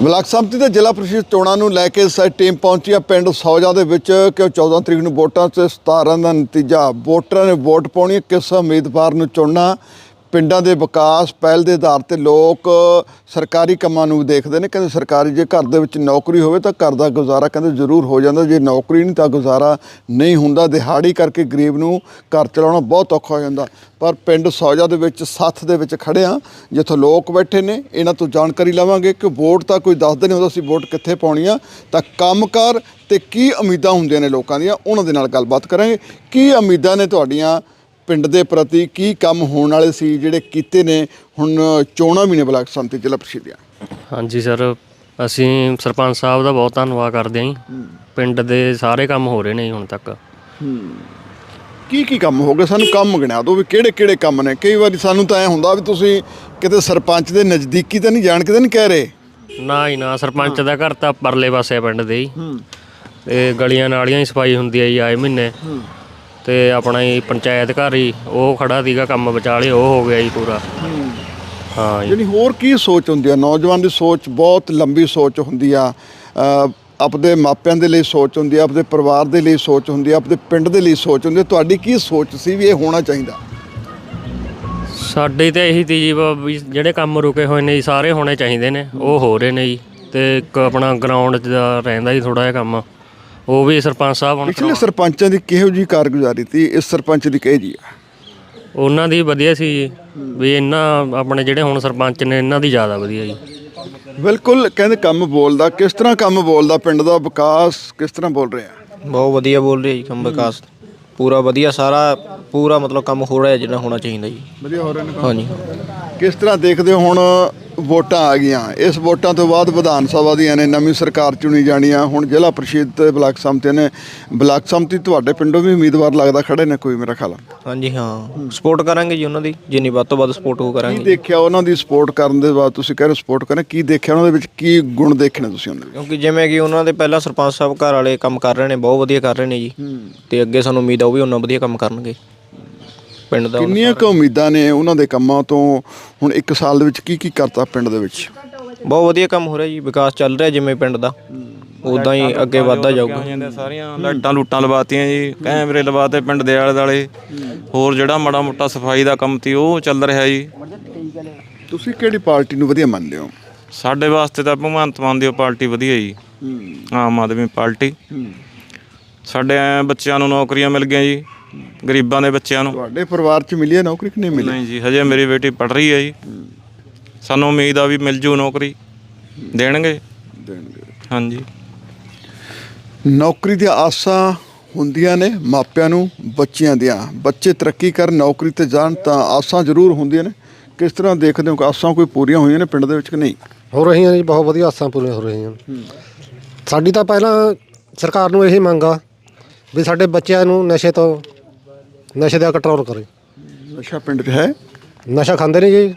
Block ਸੰਮਤੀ ਦੇ ਜ਼ਿਲ੍ਹਾ ਪ੍ਰੀਸ਼ਦ ਚੋਣਾਂ ਨੂੰ ਲੈ ਕੇ ਸਾਡੀ ਟੀਮ ਪਹੁੰਚੀ ਆ ਪਿੰਡ ਸੌਜਾ ਦੇ ਵਿੱਚ ਕਿ 14 ਤਰੀਕ ਨੂੰ ਵੋਟਾਂ ਤੇ 17 ਦਾ ਨਤੀਜਾ। ਵੋਟਰਾਂ ਨੇ ਵੋਟ ਪਾਉਣੀ ਕਿਸ ਉਮੀਦਵਾਰ ਨੂੰ ਚੁਣਨਾ ਪਿੰਡਾਂ ਦੇ ਵਿਕਾਸ ਪਹਿਲ ਦੇ ਆਧਾਰ ਤੇ ਲੋਕ ਸਰਕਾਰੀ ਕੰਮਾਂ ਨੂੰ ਵੀ ਦੇਖਦੇ ਨੇ। ਕਹਿੰਦੇ ਸਰਕਾਰੀ ਜੇ ਘਰ ਦੇ ਵਿੱਚ ਨੌਕਰੀ ਹੋਵੇ ਤਾਂ ਘਰ ਦਾ ਗੁਜ਼ਾਰਾ ਕਹਿੰਦੇ ਜ਼ਰੂਰ ਹੋ ਜਾਂਦਾ। ਜੇ ਨੌਕਰੀ ਨਹੀਂ ਤਾਂ ਗੁਜ਼ਾਰਾ ਨਹੀਂ ਹੁੰਦਾ। ਦਿਹਾੜੀ ਕਰਕੇ ਗਰੀਬ ਨੂੰ ਘਰ ਚਲਾਉਣਾ ਬਹੁਤ ਔਖਾ ਹੋ ਜਾਂਦਾ। ਪਰ ਪਿੰਡ ਸੌਜਾ ਦੇ ਵਿੱਚ, ਸੱਥ ਦੇ ਵਿੱਚ ਖੜੇ ਆ ਜਿੱਥੋਂ ਲੋਕ ਬੈਠੇ ਨੇ, ਇਹਨਾਂ ਤੋਂ ਜਾਣਕਾਰੀ ਲਵਾਂਗੇ ਕਿ ਵੋਟ ਤਾਂ ਕੋਈ ਦੱਸਦੇ ਨਹੀਂ ਹੁੰਦਾ ਅਸੀਂ ਵੋਟ ਕਿੱਥੇ ਪਾਉਣੀ ਆ। ਤਾਂ ਕੰਮਕਾਰ ਤੇ ਕੀ ਉਮੀਦਾਂ ਹੁੰਦੀਆਂ ਨੇ ਲੋਕਾਂ ਦੀਆਂ, ਉਹਨਾਂ ਦੇ ਨਾਲ ਗੱਲਬਾਤ ਕਰਾਂਗੇ। ਕੀ ਉਮੀਦਾਂ ਨੇ ਤੁਹਾਡੀਆਂ ਪਿੰਡ ਦੇ ਪ੍ਰਤੀ ਕੀ ਕੰਮ ਹੋਣ ਵਾਲੇ ਸੀ ਜਿਹੜੇ ਕੀਤੇ ਨੇ? ਹੁਣ ਚੋਣਾਂ ਵੀ ਨੇ ਬਲਾਕ ਸੰਮਤੀ ਜ਼ਿਲ੍ਹਾ ਪ੍ਰੀਸ਼ਦ ਦੀਆਂ। ਹਾਂਜੀ ਸਰ ਅਸੀਂ ਸਰਪੰਚ ਸਾਹਿਬ ਦਾ ਬਹੁਤ ਧੰਨਵਾਦ ਕਰਦੇ ਹਾਂ ਜੀ। ਪਿੰਡ ਦੇ ਸਾਰੇ ਕੰਮ ਹੋ ਰਹੇ ਨੇ ਜੀ ਹੁਣ ਤੱਕ। ਕੀ ਕੀ ਕੰਮ ਹੋ ਗਏ? ਸਾਨੂੰ ਕੰਮ ਗਿਣਾ ਦਿਓ ਵੀ ਕਿਹੜੇ ਕਿਹੜੇ ਕੰਮ ਨੇ। ਕਈ ਵਾਰੀ ਸਾਨੂੰ ਤਾਂ ਐ ਹੁੰਦਾ ਵੀ ਤੁਸੀਂ ਕਿਤੇ ਸਰਪੰਚ ਦੇ ਨਜ਼ਦੀਕੀ ਤਾਂ ਨਹੀਂ ਜਾਣ ਕੇ ਤਾਂ ਨਹੀਂ ਕਹਿ ਰਹੇ। ਨਾ ਹੀ ਨਾ ਸਰਪੰਚ ਦਾ ਘਰ ਤਾਂ ਪਰਲੇ ਪਾਸੇ ਆ ਪਿੰਡ ਦੇ ਹੀ। ਤੇ ਗਲੀਆਂ ਨਾਲੀਆਂ ਦੀ ਸਫ਼ਾਈ ਹੁੰਦੀ ਹੈ ਜੀ ਆਏ ਮਹੀਨੇ। ਤੇ ਆਪਣਾ ਹੀ ਪੰਚਾਇਤ ਘਰ ਹੀ ਉਹ ਖੜਾ ਸੀਗਾ ਕੰਮ ਵਿਚਾਲੇ ਉਹ ਹੋ ਗਿਆ ਜੀ ਪੂਰਾ। ਹਾਂ ਜੀ। ਯਾਨੀ ਹੋਰ ਕੀ ਸੋਚ ਹੁੰਦੀ ਆ? ਨੌਜਵਾਨ ਦੀ ਸੋਚ ਬਹੁਤ ਲੰਬੀ ਸੋਚ ਹੁੰਦੀ ਆ। ਅ, ਆਪਦੇ ਮਾਪਿਆਂ ਦੇ ਲਈ ਸੋਚ ਹੁੰਦੀ ਆ ਆਪਦੇ ਪਰਿਵਾਰ ਦੇ ਲਈ ਸੋਚ ਹੁੰਦੀ ਆ ਆਪਦੇ ਪਿੰਡ ਦੇ ਲਈ ਸੋਚ ਹੁੰਦੀ ਆ। ਤੁਹਾਡੀ ਕੀ ਸੋਚ ਸੀ ਵੀ ਇਹ ਹੋਣਾ ਚਾਹੀਦਾ? ਸਾਡੇ ਤੇ ਇਹੀ ਤੀ ਜੀ ਵਾ ਵੀ ਜਿਹੜੇ ਕੰਮ ਰੁਕੇ ਹੋਏ ਨੇ ਜੀ ਸਾਰੇ ਹੋਣੇ ਚਾਹੀਦੇ ਨੇ ਉਹ ਹੋ ਰਹੇ ਨੇ ਜੀ। ਤੇ ਇੱਕ ਆਪਣਾ ਗਰਾਊਂਡ ਦਾ ਰਹਿੰਦਾ ਜੀ ਥੋੜਾ ਜਿਹਾ ਕੰਮ। ਉਹ ਵੀ ਸਰਪੰਚ ਸਾਹਿਬ ਹੁਣ ਪਿਛਲੇ ਸਰਪੰਚਾਂ ਦੀ ਕਿਹੋ ਜੀ ਕਾਰਗੁਜ਼ਾਰੀ ਸੀ? ਇਸ ਸਰਪੰਚ ਦੀ ਕਿਹੋ ਜੀ ਆ? ਉਹਨਾਂ ਦੀ ਵਧੀਆ ਸੀ ਜੀ। ਵੀ ਇਹਨਾਂ ਆਪਣੇ ਜਿਹੜੇ ਹੁਣ ਸਰਪੰਚ ਨੇ ਇਹਨਾਂ ਦੀ ਜ਼ਿਆਦਾ ਵਧੀਆ ਜੀ। ਬਿਲਕੁਲ ਕਹਿੰਦੇ ਕੰਮ ਬੋਲਦਾ। ਕਿਸ ਤਰ੍ਹਾਂ ਕੰਮ ਬੋਲਦਾ ਪਿੰਡ ਦਾ? ਵਿਕਾਸ ਕਿਸ ਤਰ੍ਹਾਂ ਬੋਲ ਰਿਹਾ? ਬਹੁਤ ਵਧੀਆ ਬੋਲ ਰਹੇ ਜੀ ਕੰਮ ਵਿਕਾਸ। ਪੂਰਾ ਵਧੀਆ ਸਾਰਾ ਪੂਰਾ ਮਤਲਬ ਕੰਮ ਹੋ ਰਿਹਾ ਜਿਹੜਾ ਹੋਣਾ ਚਾਹੀਦਾ ਜੀ। ਵਧੀਆ ਹੋ ਰਿਹਾ ਨੇ ਹਾਂਜੀ। ਕਿਸ ਤਰ੍ਹਾਂ ਦੇਖਦੇ ਹੋ ਹੁਣ ਵੋਟਾਂ ਆ ਗਈਆਂ। ਇਸ ਵੋਟਾਂ ਤੋਂ ਬਾਅਦ ਵਿਧਾਨ ਸਭਾ ਦੀਆਂ ਨੇ ਨਵੀਂ ਸਰਕਾਰ ਚੁਣੀ ਜਾਣੀਆਂ ਹੁਣ ਜ਼ਿਲ੍ਹਾ ਪ੍ਰੀਸ਼ਦ ਤੇ ਬਲਾਕ ਸੰਮਤੀ ਨੇ ਬਲਾਕ ਸੰਮਤੀ ਤੁਹਾਡੇ ਪਿੰਡੋਂ ਵੀ ਉਮੀਦਵਾਰ ਲੱਗਦਾ ਖੜੇ ਨੇ ਕੋਈ ਮੇਰਾ ਖਿਆਲ ਆ। ਹਾਂਜੀ ਹਾਂ। ਸਪੋਰਟ ਕਰਾਂਗੇ ਜੀ ਉਹਨਾਂ ਦੀ ਜਿੰਨੀ ਵੱਧ ਤੋਂ ਵੱਧ ਸਪੋਰਟ ਉਹ ਕੀ ਕਰਾਂਗੇ ਦੇਖਿਆ ਉਹਨਾਂ ਦੀ ਸਪੋਰਟ ਕਰਨ ਦੇ ਬਾਅਦ ਤੁਸੀਂ ਕਹਿ ਰਹੇ ਸਪੋਰਟ ਕਰਨਾ ਕੀ ਦੇਖਿਆ ਉਹਨਾਂ ਦੇ ਵਿੱਚ ਕੀ ਗੁਣ ਦੇਖਣੇ ਤੁਸੀਂ ਉਹਨਾਂ ਦੇ? ਕਿਉਂਕਿ ਜਿਵੇਂ ਕਿ ਉਹਨਾਂ ਦੇ ਪਹਿਲਾਂ ਸਰਪੰਚ ਸਾਹਿਬ ਘਰ ਵਾਲੇ ਕੰਮ ਕਰ ਰਹੇ ਨੇ ਬਹੁਤ ਵਧੀਆ ਕਰ ਰਹੇ ਨੇ ਜੀ। ਤੇ ਅੱਗੇ ਸਾਨੂੰ ਉਮੀਦ ਆ ਉਹ ਵੀ ਉਹਨਾਂ ਵਧੀਆ ਕੰਮ ਕਰਨਗੇ। ਪਿੰਡ ਦਾ ਕਿੰਨੀਆਂ ਕੁ ਉਮੀਦਾਂ ਨੇ ਉਹਨਾਂ ਦੇ ਕੰਮਾਂ ਤੋਂ? ਹੁਣ ਇੱਕ ਸਾਲ ਦੇ ਵਿੱਚ ਕੀ ਕੀ ਕਰਤਾ ਪਿੰਡ ਦੇ ਵਿੱਚ? ਬਹੁਤ ਵਧੀਆ ਕੰਮ ਹੋ ਰਿਹਾ ਜੀ ਵਿਕਾਸ ਚੱਲ ਰਿਹਾ ਜਿਵੇਂ ਪਿੰਡ ਦਾ। ਉਦਾਂ ਹੀ ਅੱਗੇ ਵਧਦਾ ਜਾਊਗਾ। ਜਾਂਦੇ ਸਾਰੀਆਂ ਲਾਈਟਾਂ ਲੂਟਾਂ ਲਵਾਤੀਆਂ ਜੀ ਕੈਮਰੇ ਲਵਾਤੇ ਪਿੰਡ ਦੇ ਆਲੇ ਦਾਲੇ ਹੋਰ ਜਿਹੜਾ ਮਾੜਾ ਮੋਟਾ ਸਫ਼ਾਈ ਦਾ ਕੰਮ ਤੀ ਉਹ ਚੱਲ ਰਿਹਾ ਜੀ। ਤੁਸੀਂ ਕਿਹੜੀ ਪਾਰਟੀ ਨੂੰ ਵਧੀਆ ਮੰਨਦੇ ਹੋ? ਸਾਡੇ ਵਾਸਤੇ ਤਾਂ ਭਗਵੰਤ ਮਾਨ ਦੀ ਉਹ ਪਾਰਟੀ ਵਧੀਆ ਜੀ। ਆਮ ਆਦਮੀ ਪਾਰਟੀ। ਸਾਡੇ ਐਂ ਬੱਚਿਆਂ ਨੂੰ ਨੌਕਰੀਆਂ ਮਿਲ ਗਈਆਂ ਜੀ। ਗਰੀਬਾਂ ਦੇ ਬੱਚਿਆਂ ਨੂੰ। ਤੁਹਾਡੇ ਪਰਿਵਾਰ 'ਚ ਮਿਲੀ ਹੈ ਨੌਕਰੀ ਕਿ ਨਹੀਂ ਮਿਲੀ? ਨਹੀਂ ਜੀ ਹਜੇ ਮੇਰੀ ਬੇਟੀ ਪੜ ਰਹੀ ਹੈ ਜੀ। ਸਾਨੂੰ ਉਮੀਦ ਆ ਵੀ ਮਿਲ ਜੂ ਨੌਕਰੀ। ਦੇਣਗੇ। ਹਾਂਜੀ। ਨੌਕਰੀ ਦੀਆਂ ਆਸਾਂ ਹੁੰਦੀਆਂ ਨੇ ਮਾਪਿਆਂ ਨੂੰ ਬੱਚਿਆਂ ਦੀਆਂ। ਬੱਚੇ ਤਰੱਕੀ ਕਰਨ ਨੌਕਰੀ ਤੇ ਜਾਣ ਤਾਂ ਆਸਾਂ ਜ਼ਰੂਰ ਹੁੰਦੀਆਂ ਨੇ। ਕਿਸ ਤਰ੍ਹਾਂ ਦੇਖਦੇ ਹੋ ਕਿ ਆਸਾਂ ਕੋਈ ਪੂਰੀਆਂ ਹੋਈਆਂ ਨੇ ਪਿੰਡ ਦੇ ਵਿੱਚ ਕਿ ਨਹੀਂ? ਹੋ ਰਹੀਆਂ ਜੀ ਬਹੁਤ ਵਧੀਆ ਆਸਾਂ ਪੂਰੀਆਂ ਹੋ ਰਹੀਆਂ। ਸਾਡੀ ਤਾਂ ਪਹਿਲਾਂ ਸਰਕਾਰ ਨੂੰ ਇਹੀ ਮੰਗ ਆ ਵੀ ਸਾਡੇ ਬੱਚਿਆਂ ਨੂੰ ਨਸ਼ੇ ਤੋਂ ਨਸ਼ੇ ਦਾ ਕੰਟਰੋਲ ਕਰੇ। ਨਸ਼ਾ ਪਿੰਡ 'ਚ ਹੈ? ਨਸ਼ਾ ਖਾਂਦੇ ਨਹੀਂ ਜੀ।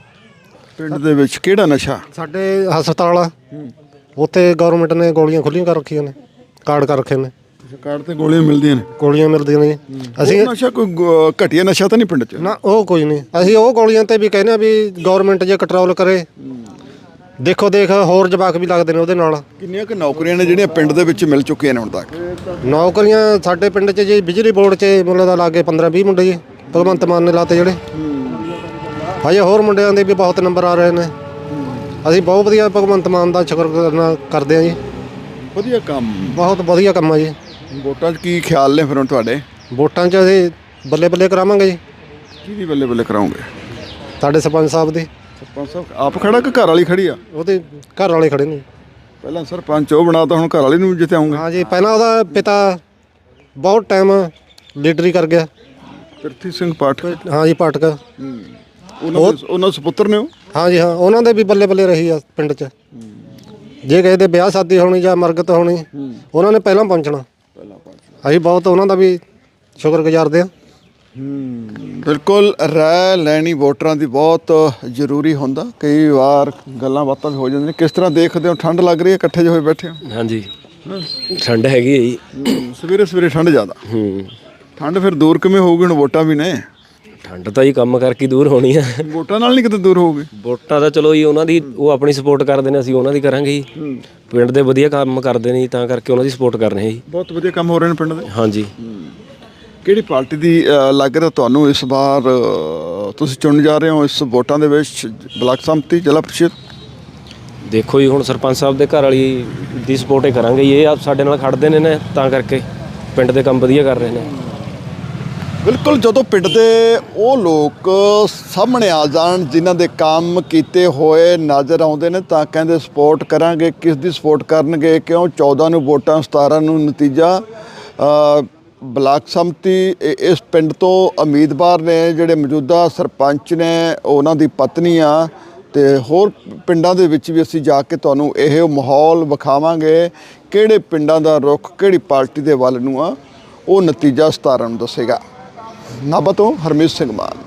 ਪਿੰਡ ਦੇ ਵਿੱਚ ਕਿਹੜਾ ਨਸ਼ਾ? ਸਾਡੇ ਹਸਪਤਾਲ ਆ। ਉੱਥੇ ਗਵਰਨਮੈਂਟ ਨੇ ਗੋਲੀਆਂ ਖੁੱਲੀਆਂ ਕਰ ਰੱਖੀਆਂ ਨੇ ਕਾਰਡ ਕਰ ਰੱਖੇ ਨੇ। ਸਰਕਾਰ ਤੇ ਗੋਲੀਆਂ ਮਿਲਦੀਆਂ ਨੇ? ਗੋਲੀਆਂ ਮਿਲਦੀਆਂ ਨੇ। ਜੀ। ਅਸੀਂ ਉਹ ਨਸ਼ਾ ਕੋਈ ਗ- ਘਟੀਆ ਨਸ਼ਾ ਤਾਂ ਨਹੀਂ ਪਿੰਡ 'ਚ? ਨਾ ਉਹ ਕੋਈ ਨਹੀਂ। ਅਸੀਂ ਉਹ ਗੋਲੀਆਂ ਤੇ ਵੀ ਕਹਿੰਦੇ ਆ ਵੀ ਗਵਰਨਮੈਂਟ ਜੇ ਕੰਟਰੋਲ ਕਰੇ। ਦੇਖੋ ਦੇਖ ਹੋਰ ਜਵਾਕ ਵੀ ਲੱਗਦੇ ਨੇ ਉਹਦੇ ਨਾਲ। ਕਿੰਨੀਆਂ ਕੁ ਨੌਕਰੀਆਂ ਨੇ ਜਿਹੜੀਆਂ ਪਿੰਡ ਦੇ ਵਿੱਚ ਮਿਲ ਚੁੱਕੀਆਂ ਨੇ ਹੁਣ ਤੱਕ? ਨੌਕਰੀਆਂ ਸਾਡੇ ਪਿੰਡ 'ਚ ਜੀ ਬਿਜਲੀ ਬੋਰਡ 'ਚ ਮੁੱਲੇ ਦਾ ਲਾਗੇ 15 20 ਮੁੰਡੇ ਜੀ ਭਗਵੰਤ ਮਾਨ ਨੇ ਲਾਤੇ ਜਿਹੜੇ। ਹਜੇ ਹੋਰ ਮੁੰਡਿਆਂ ਦੇ ਵੀ ਬਹੁਤ ਨੰਬਰ ਆ ਰਹੇ ਨੇ। ਅਸੀਂ ਬਹੁਤ ਵਧੀਆ ਭਗਵੰਤ ਮਾਨ ਦਾ ਸ਼ੁਕਰ ਕਰਨਾ ਕਰਦੇ ਹਾਂ ਜੀ। ਵਧੀਆ ਕੰਮ। ਬਹੁਤ ਵਧੀਆ ਕੰਮ ਆ ਜੀ। ਵੋਟਾਂ 'ਚ ਕੀ ਖਿਆਲ ਨੇ ਫਿਰ ਹੁਣ ਤੁਹਾਡੇ? ਵੋਟਾਂ 'ਚ ਅਸੀਂ ਬੱਲੇ ਬੱਲੇ ਕਰਾਵਾਂਗੇ ਜੀ। ਕਿਹਦੀ ਬੱਲੇ ਬੱਲੇ ਕਰਾਉਂਗੇ ਸਾਡੇ ਸਰਪੰਚ ਸਾਹਿਬ ਦੇ। ਸਰਪੰਚ ਸਾਹਿਬ ਆਪ ਖੜਾ ਕਿ ਘਰ ਵਾਲੀ ਖੜੀ ਆ? ਉਹਦੇ ਘਰ ਵਾਲੇ ਖੜੇ ਨੇ। ਪਹਿਲਾਂ ਸਰਪੰਚ ਉਹ ਬਣਾਤਾ ਹੁਣ ਘਰ ਵਾਲੀ ਨੂੰ ਵੀ ਜਿਤਾਉਂਗੇ ਹਾਂ ਜੀ ਪਹਿਲਾਂ ਉਹਦਾ ਪਿਤਾ ਬਹੁਤ ਟਾਈਮ ਲੀਡਰੀ ਕਰ ਗਿਆ। ਪ੍ਰਿਥੀ ਸਿੰਘ ਪਾਠਕ। ਹਾਂ ਜੀ ਪਾਟਕ ਉਹਨਾਂ ਦੇ ਉਹਨਾਂ ਦੇ ਸੁਪੁੱਤਰ ਨੇ ਉਹ? ਹਾਂ ਜੀ ਹਾਂ ਉਹਨਾਂ ਦੇ ਵੀ ਬੱਲੇ ਬੱਲੇ ਰਹੀ ਆ ਪਿੰਡ 'ਚ। ਜੇ ਕਿਸੇ ਦੇ ਵਿਆਹ ਸ਼ਾਦੀ ਹੋਣੀ ਜਾਂ ਮਰਗਤ ਹੋਣੀ ਉਹਨਾਂ ਨੇ ਪਹਿਲਾਂ ਪਹੁੰਚਣਾ। ਅਸੀਂ ਬਹੁਤ ਉਹਨਾਂ ਦਾ ਵੀ ਸ਼ੁਕਰਗੁਜ਼ਾਰਦੇ ਹਾਂ। ਬਿਲਕੁਲ ਰਾਏ ਲੈਣੀ ਵੋਟਰਾਂ ਦੀ ਬਹੁਤ ਜ਼ਰੂਰੀ ਹੁੰਦਾ। ਕਈ ਵਾਰ ਗੱਲਾਂ ਬਾਤਾਂ ਵੀ ਹੋ ਜਾਂਦੀਆਂ ਨੇ। ਕਿਸ ਤਰ੍ਹਾਂ ਦੇਖਦੇ ਹੋ? ਠੰਡ ਲੱਗ ਰਹੀ ਹੈ ਇਕੱਠੇ ਜਿਹੇ ਹੋਏ ਬੈਠੇ ਹੋ? ਹਾਂਜੀ। ਠੰਡ ਹੈਗੀ ਹੈ ਜੀ। ਸਵੇਰੇ ਸਵੇਰੇ ਠੰਡ ਜ਼ਿਆਦਾ। ਹੂੰ। ਠੰਡ ਫਿਰ ਦੂਰ ਕਿਵੇਂ ਹੋਊਗੀ? ਹੁਣ ਵੋਟਾਂ ਵੀ ਨੇ। ਠੰਡ ਤਾਂ ਜੀ ਕੰਮ ਕਰਕੇ ਹੀ ਦੂਰ ਹੋਣੀ ਆ। ਵੋਟਾਂ ਨਾਲ ਨਹੀਂ ਕਿਤੇ ਦੂਰ ਹੋਗੇ ਵੋਟਾਂ ਤਾਂ ਚਲੋ ਜੀ ਉਹਨਾਂ ਦੀ ਉਹ ਆਪਣੀ ਸਪੋਰਟ ਕਰਦੇ ਨੇ ਅਸੀਂ ਉਹਨਾਂ ਦੀ ਕਰਾਂਗੇ ਜੀ। ਪਿੰਡ ਦੇ ਵਧੀਆ ਕੰਮ ਕਰਦੇ ਨੇ ਜੀ ਤਾਂ ਕਰਕੇ ਉਹਨਾਂ ਦੀ ਸਪੋਰਟ ਕਰ ਰਹੇ ਹਾਂ ਜੀ। ਬਹੁਤ ਵਧੀਆ ਕੰਮ ਹੋ ਰਹੇ ਨੇ ਪਿੰਡ ਦੇ। ਹਾਂਜੀ। ਕਿਹੜੀ ਪਾਰਟੀ ਦੀ ਅ, ਲੱਗ ਰਿਹਾ ਤੁਹਾਨੂੰ ਇਸ ਵਾਰ ਅ, ਤੁਸੀਂ ਚੁਣ ਜਾ ਰਹੇ ਹੋ ਇਸ ਵੋਟਾਂ ਦੇ ਵਿੱਚ ਬਲਾਕ ਸੰਮਤੀ ਜ਼ਿਲ੍ਹਾ ਪ੍ਰੀਸ਼ਦ? ਦੇਖੋ ਜੀ ਹੁਣ ਸਰਪੰਚ ਸਾਹਿਬ ਦੇ ਘਰ ਵਾਲੀ ਦੀ ਸਪੋਰਟ ਹੀ ਕਰਾਂਗੇ ਜੀ। ਇਹ ਆਪ ਸਾਡੇ ਨਾਲ ਖੜਦੇ ਨੇ ਨੇ ਤਾਂ ਕਰਕੇ ਪਿੰਡ ਦੇ ਕੰਮ ਵਧੀਆ ਕਰ ਰਹੇ ਨੇ। ਬਿਲਕੁਲ ਜਦੋਂ ਪਿੰਡ ਦੇ ਉਹ ਲੋਕ ਸਾਹਮਣੇ ਆ ਜਾਣ ਜਿਨ੍ਹਾਂ ਦੇ ਕੰਮ ਕੀਤੇ ਹੋਏ ਨਜ਼ਰ ਆਉਂਦੇ ਨੇ ਤਾਂ ਕਹਿੰਦੇ ਸਪੋਰਟ ਕਰਾਂਗੇ। ਕਿਸ ਦੀ ਸਪੋਰਟ ਕਰਨਗੇ? ਕਿਉਂ? 14 ਨੂੰ ਵੋਟਾਂ 17 ਨੂੰ ਨਤੀਜਾ। ਅ, ਬਲਾਕ ਸੰਮਤੀ ਇਸ ਪਿੰਡ ਤੋਂ ਉਮੀਦਵਾਰ ਨੇ ਜਿਹੜੇ ਮੌਜੂਦਾ ਸਰਪੰਚ ਨੇ, ਉਹਨਾਂ ਦੀ ਪਤਨੀ ਆ ਤੇ ਹੋਰ ਪਿੰਡਾਂ ਦੇ ਵਿੱਚ ਵੀ ਅਸੀਂ ਜਾ ਕੇ ਤੁਹਾਨੂੰ ਇਹ ਮਾਹੌਲ ਵਿਖਾਵਾਂਗੇ, ਕਿਹੜੇ ਪਿੰਡਾਂ ਦਾ ਰੁਖ, ਕਿਹੜੀ ਪਾਰਟੀ ਦੇ ਵੱਲ ਨੂੰ ਆ, ਉਹ ਨਤੀਜਾ 17 ਨੂੰ ਦੱਸੇਗਾ। ਨਾਭਾ ਤੋਂ ਹਰਮੀਤ ਸਿੰਘ ਮਾਨ।